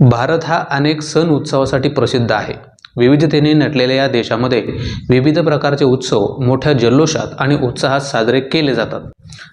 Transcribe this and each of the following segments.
भारत हा अनेक सण उत्सवासाठी प्रसिद्ध आहे. विविधतेने नटलेल्या या देशामध्ये विविध प्रकारचे उत्सव मोठ्या जल्लोषात आणि उत्साहात साजरे केले जातात.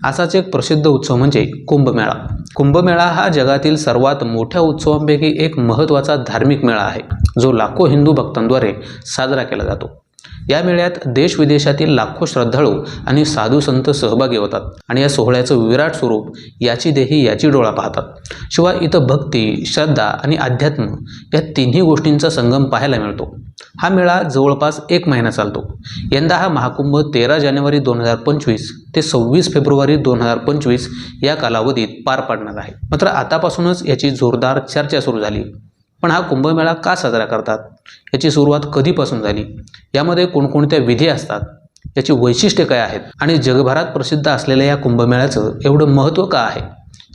असाच एक प्रसिद्ध उत्सव म्हणजे कुंभमेळा. कुंभमेळा हा जगातील सर्वात मोठ्या उत्सवांपैकी एक महत्त्वाचा धार्मिक मेळा आहे जो लाखो हिंदू भक्तांद्वारे साजरा केला जातो. या मेळ्यात देशविदेशातील लाखो श्रद्धाळू आणि साधू संत सहभागी होतात आणि या सोहळ्याचं विराट स्वरूप याची देही याची डोळा पाहतात. शिवाय इथं भक्ती श्रद्धा आणि अध्यात्म या तिन्ही गोष्टींचा संगम पाहायला मिळतो. हा मेळा जवळपास एक महिना चालतो. यंदा हा महाकुंभ तेरा जानेवारी दोन हजार पंचवीस ते सव्वीस फेब्रुवारी दोन हजार पंचवीस या कालावधीत पार पाडणार आहे. मात्र आतापासूनच याची जोरदार चर्चा सुरू झाली. पण हा कुंभमेळा का साजरा करतात? याची सुरुवात कधीपासून झाली? यामध्ये कोणकोणत्या विधी असतात? याची वैशिष्ट्ये काय आहेत? आणि जगभरात प्रसिद्ध असलेल्या या कुंभमेळ्याचं एवढं महत्त्व का आहे?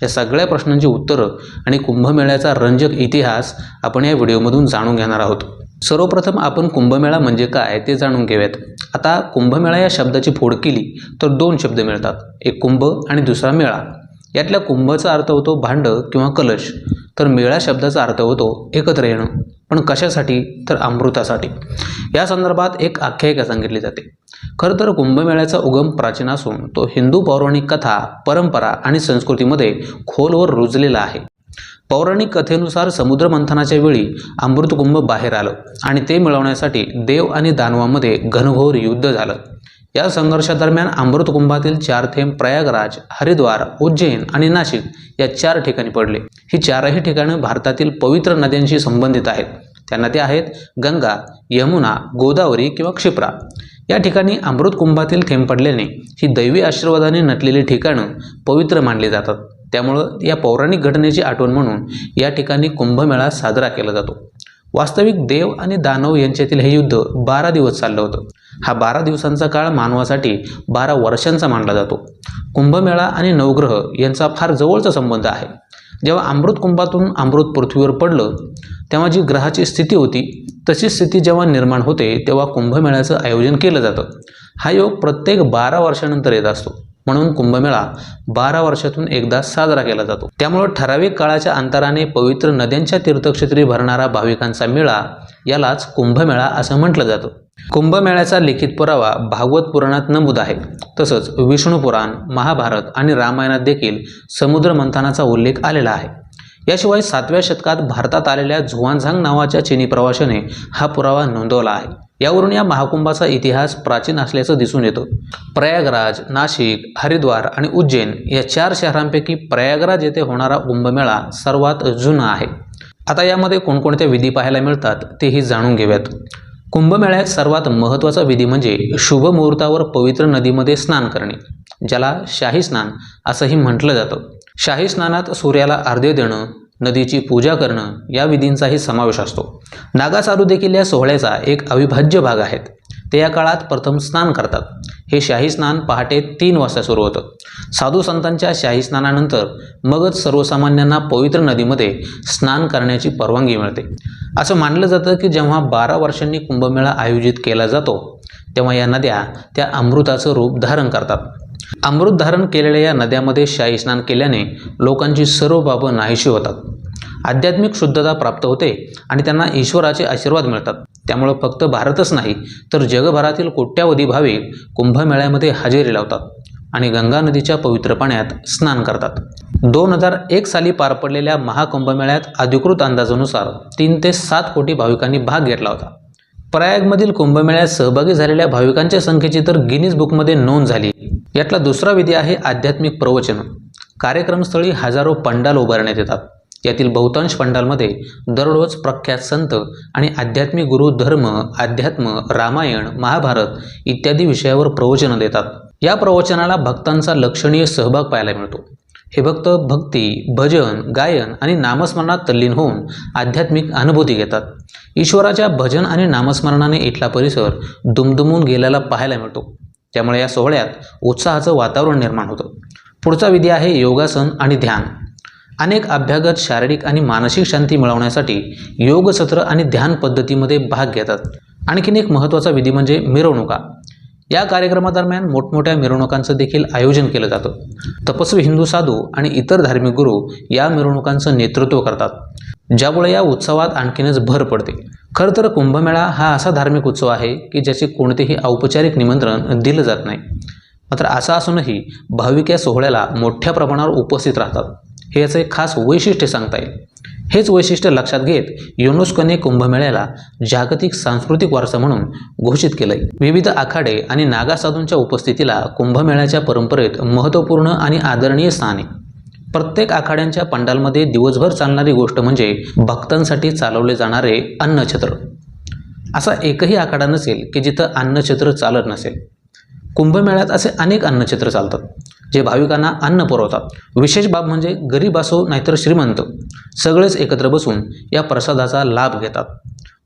या सगळ्या प्रश्नांची उत्तरं आणि कुंभमेळ्याचा रंजक इतिहास आपण या व्हिडिओमधून जाणून घेणार आहोत. सर्वप्रथम आपण कुंभमेळा म्हणजे काय ते जाणून घेऊयात. आता कुंभमेळा या शब्दाची फोड केली तर दोन शब्द मिळतात. एक कुंभ आणि दुसरा मेळा. यातल्या कुंभचा अर्थ होतो भांड किंवा कलश. तर मेळा शब्दाचा अर्थ होतो एकत्र येणं. पण कशासाठी? तर अमृतासाठी. या संदर्भात एक आख्यायिका सांगितली जाते. खरं तर कुंभमेळ्याचा उगम प्राचीन असून तो हिंदू पौराणिक कथा परंपरा आणि संस्कृतीमध्ये खोलवर रुजलेला आहे. पौराणिक कथेनुसार समुद्र मंथनाच्या वेळी अमृतकुंभ बाहेर आलं आणि ते मिळवण्यासाठी देव आणि दानवामध्ये घनघोर युद्ध झालं. या संघर्षादरम्यान अमृतकुंभातील चार थेंब प्रयागराज हरिद्वार उज्जैन आणि नाशिक या चार ठिकाणी पडले. ही चारही ठिकाणं भारतातील पवित्र नद्यांशी संबंधित आहेत. त्यांना ते आहेत गंगा यमुना गोदावरी किंवा क्षिप्रा. या ठिकाणी अमृतकुंभातील थेंब पडल्याने ही दैवी आशीर्वादाने नटलेली ठिकाणं पवित्र मानली जातात. त्यामुळं या पौराणिक घटनेची आठवण म्हणून या ठिकाणी कुंभमेळा साजरा केला जातो. वास्तविक देव आणि दानव यांच्यातील हे युद्ध बारा दिवस चाललं होतं. हा बारा दिवसांचा काळ मानवासाठी बारा वर्षांचा मानला जातो. कुंभमेळा आणि नवग्रह यांचा फार जवळचा संबंध आहे. जेव्हा अमृत कुंभातून अमृत पृथ्वीवर पडलं तेव्हा जी ग्रहाची स्थिती होती तशी स्थिती जेव्हा निर्माण होते तेव्हा कुंभमेळ्याचं आयोजन केलं जातं. हा योग प्रत्येक बारा वर्षानंतर येत असतो. म्हणून कुंभमेळा बारा वर्षातून एकदा साजरा केला जातो. त्यामुळं ठराविक काळाच्या अंतराने पवित्र नद्यांच्या तीर्थक्षेत्री भरणारा भाविकांचा मेळा यालाच कुंभमेळा असं म्हटलं जातं. कुंभमेळ्याचा लिखित पुरावा भागवत पुराणात नमूद आहे. तसंच विष्णू पुराण महाभारत आणि रामायणात देखील समुद्र मंथनाचा उल्लेख आलेला आहे. याशिवाय सातव्या शतकात भारतात आलेल्या झुवानझांग नावाच्या चिनी प्रवाशाने हा पुरावा नोंदवला आहे. यावरून या महाकुंभाचा इतिहास प्राचीन असल्याचं दिसून येतं. प्रयागराज नाशिक हरिद्वार आणि उज्जैन या चार शहरांपैकी प्रयागराज येथे होणारा कुंभमेळा सर्वात जुना आहे. आता यामध्ये कोणकोणत्या विधी पाहायला मिळतात तेही जाणून घेऊयात. कुंभमेळ्यात सर्वात महत्त्वाचा विधी म्हणजे शुभ मुहूर्तावर पवित्र नदीमध्ये स्नान करणे ज्याला शाही स्नान असंही म्हटलं जातं. शाही स्नानात सूर्याला अर्धे देणं नदीची पूजा करणं या विधींचाही समावेश असतो. नागासारू देखील या सोहळ्याचा एक अविभाज्य भाग आहेत. ते या काळात प्रथम स्नान करतात. हे शाही स्नान पहाटे तीन वाजता सुरू होतं. साधू संतांच्या शाही स्नानानंतर मगच सर्वसामान्यांना पवित्र नदीमध्ये स्नान करण्याची परवानगी मिळते. असं मानलं जातं की जेव्हा बारा वर्षांनी कुंभमेळा आयोजित केला जातो तेव्हा या नद्या त्या अमृताचं रूप धारण करतात. अमृत धारण केलेल्या या नद्यामध्ये शाही स्नान केल्याने लोकांची सर्व बाबं नाहीशी होतात. आध्यात्मिक शुद्धता प्राप्त होते आणि त्यांना ईश्वराचे आशीर्वाद मिळतात. त्यामुळं फक्त भारतच नाही तर जगभरातील कोट्यावधी भाविक कुंभमेळ्यामध्ये हजेरी लावतात आणि गंगा नदीच्या पवित्र पाण्यात स्नान करतात. दोन हजार एक साली पार पडलेल्या महाकुंभमेळ्यात अधिकृत अंदाजानुसार तीन ते सात कोटी भाविकांनी भाग घेतला होता. प्रयागमधील कुंभमेळ्यात सहभागी झालेल्या भाविकांच्या संख्येची तर गिनीज बुकमध्ये नोंद झाली. यातला दुसरा विधी आहे आध्यात्मिक प्रवचन. कार्यक्रमस्थळी हजारो पंडाल उभारण्यात येतात. यातील बहुतांश पंडालमध्ये दररोज प्रख्यात संत आणि आध्यात्मिक गुरु धर्म अध्यात्म रामायण महाभारत इत्यादी विषयावर प्रवचनं देतात. या प्रवचनाला भक्तांचा लक्षणीय सहभाग पाहायला मिळतो. हे भक्त भक्ती भजन गायन आणि नामस्मरणात तल्लीन होऊन आध्यात्मिक अनुभूती घेतात. ईश्वराच्या भजन आणि नामस्मरणाने इथला परिसर दुमदुमून गेल्याला पाहायला मिळतो. त्यामुळे या सोहळ्यात उत्साहाचं वातावरण निर्माण होतं. पुढचा विधी आहे योगासन आणि ध्यान. अनेक अभ्यागत शारीरिक आणि मानसिक शांती मिळवण्यासाठी योग सत्र आणि ध्यान पद्धतीमध्ये भाग घेतात. आणखीन एक महत्त्वाचा विधी म्हणजे मिरवणुका. या कार्यक्रमादरम्यान मोठमोठ्या मिरवणुकांचं देखील आयोजन केलं जातं. तपस्वी हिंदू साधू आणि इतर धार्मिक गुरु या मिरवणुकांचं नेतृत्व करतात. ज्यामुळे या उत्सवात आणखीनच भर पडते. खरं तर कुंभमेळा हा असा धार्मिक उत्सव आहे की ज्याचे कोणतेही औपचारिक निमंत्रण दिलं जात नाही. मात्र असं असूनही भाविक या सोहळ्याला मोठ्या प्रमाणावर उपस्थित राहतात. हे याचं एक खास वैशिष्ट्य सांगता येईल. हेच वैशिष्ट्य लक्षात घेत युनेस्कोने कुंभमेळ्याला जागतिक सांस्कृतिक वारसा म्हणून घोषित केलंय. विविध आखाडे आणि नागा साधूंच्या उपस्थितीला कुंभमेळ्याच्या परंपरेत महत्त्वपूर्ण आणि आदरणीय स्थान आहे. प्रत्येक आखाड्यांच्या पंडालमध्ये दिवसभर चालणारी गोष्ट म्हणजे भक्तांसाठी चालवले जाणारे अन्नछत्र. असा एकही आखाडा नसेल की जिथं अन्नछत्र चालत नसेल. कुंभमेळ्यात असे अनेक अन्नछत्र चालतात जे भाविकांना अन्न पुरवतात. विशेष बाब म्हणजे गरीब असो नाहीतर श्रीमंत सगळेच एकत्र बसून या प्रसादाचा लाभ घेतात.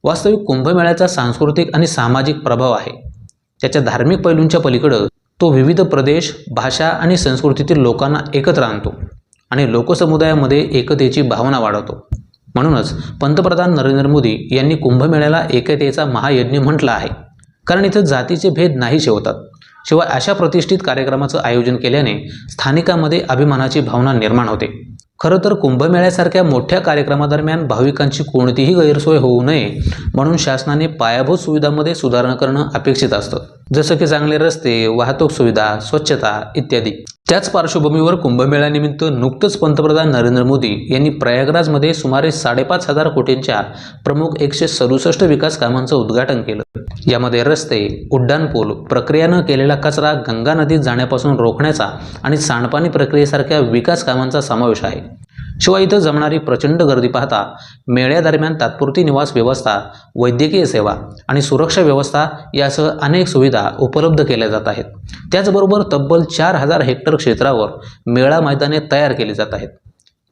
वास्तविक कुंभमेळ्याचा सांस्कृतिक आणि सामाजिक प्रभाव आहे. त्याच्या धार्मिक पैलूंच्या पलीकडं तो विविध प्रदेश भाषा आणि संस्कृतीतील लोकांना एकत्र आणतो. आणि लोकसमुदायामध्ये एकतेची भावना वाढवतो. म्हणूनच पंतप्रधान नरेंद्र मोदी यांनी कुंभमेळ्याला एकतेचा महायज्ञ म्हटलं आहे. कारण इथं जातीचे भेद नाही शेवतात शिवाय अशा प्रतिष्ठित कार्यक्रमाचं आयोजन केल्याने स्थानिकांमध्ये अभिमानाची भावना निर्माण होते. खरं तर कुंभमेळ्यासारख्या मोठ्या कार्यक्रमादरम्यान भाविकांची कोणतीही गैरसोय होऊ नये म्हणून शासनाने पायाभूत सुविधांमध्ये सुधारणा करणं अपेक्षित असतं. जसं की चांगले रस्ते वाहतूक सुविधा स्वच्छता इत्यादी. त्याच पार्श्वभूमीवर कुंभमेळ्यानिमित्त नुकतंच पंतप्रधान नरेंद्र मोदी यांनी प्रयागराजमध्ये सुमारे साडेपाच हजार कोटींच्या प्रमुख एकशे सदुसष्ट विकास कामांचं उद्घाटन केलं. यामध्ये रस्ते उड्डाणपूल प्रक्रियानं केलेला कचरा गंगा नदीत जाण्यापासून रोखण्याचा आणि सांडपाणी प्रक्रियेसारख्या विकास कामांचा समावेश आहे. शिवाय इथं जमणारी प्रचंड गर्दी पाहता मेळ्यादरम्यान तात्पुरती निवास व्यवस्था वैद्यकीय सेवा आणि सुरक्षा व्यवस्था यासह अनेक सुविधा उपलब्ध केल्या जात आहेत. त्याचबरोबर तब्बल चार हजार हेक्टर क्षेत्रावर मेळा मैदाने तयार केली जात आहेत.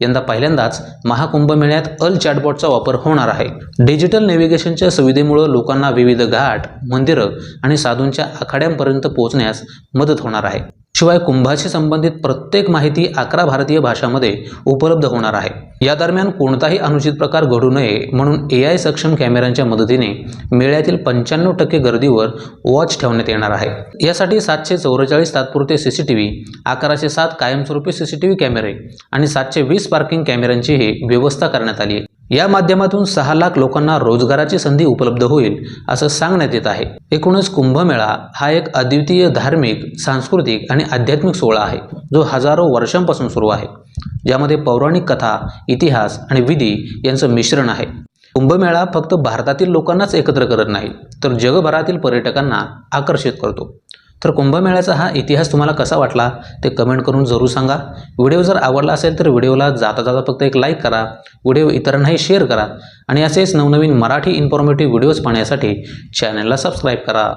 यंदा पहिल्यांदाच महाकुंभ मेळ्यात अल चॅटबॉटचा वापर होणार आहे. डिजिटल नेव्हिगेशनच्या सुविधेमुळं लोकांना विविध घाट मंदिरं आणि साधूंच्या आखाड्यांपर्यंत पोहोचण्यास मदत होणार आहे. शिवाय कुंभाशी संबंधित प्रत्येक माहिती अकरा भारतीय भाषामध्ये उपलब्ध होणार आहे. या दरम्यान कोणताही अनुचित प्रकार घडू नये म्हणून ए आय सक्षम कॅमेऱ्यांच्या मदतीने मेळ्यातील पंच्याण्णव टक्के गर्दीवर वॉच ठेवण्यात येणार आहे. यासाठी सातशे चौवेचाळीस तात्पुरते सी सी टी व्ही अकराशे सात कायमस्वरूपी सी सी टी व्ही कॅमेरे आणि सातशे वीस पार्किंग कॅमेऱ्यांचीही व्यवस्था करण्यात आली आहे. या माध्यमातून सहा लाख लोकांना रोजगाराची संधी उपलब्ध होईल असं सांगण्यात येत आहे. एकूणच कुंभमेळा हा एक अद्वितीय धार्मिक सांस्कृतिक आणि आध्यात्मिक सोहळा आहे जो हजारो वर्षांपासून सुरू आहे. ज्यामध्ये पौराणिक कथा इतिहास आणि विधी यांचं मिश्रण आहे. कुंभमेळा फक्त भारतातील लोकांनाच एकत्र करत नाही तर जगभरातील पर्यटकांना आकर्षित करतो. तर कुंभमेळ्याचा हा इतिहास तुम्हाला कसा वाटला ते कमेंट करून जरूर सांगा. व्हिडिओ जर आवडला असेल तर व्हिडिओला जाता जाता फक्त एक लाईक करा. व्हिडिओ इतरांनाही शेअर करा. आणि असेच नवनवीन मराठी इन्फॉर्मेटिव्ह व्हिडिओज पाहण्यासाठी चॅनलला सबस्क्राईब करा.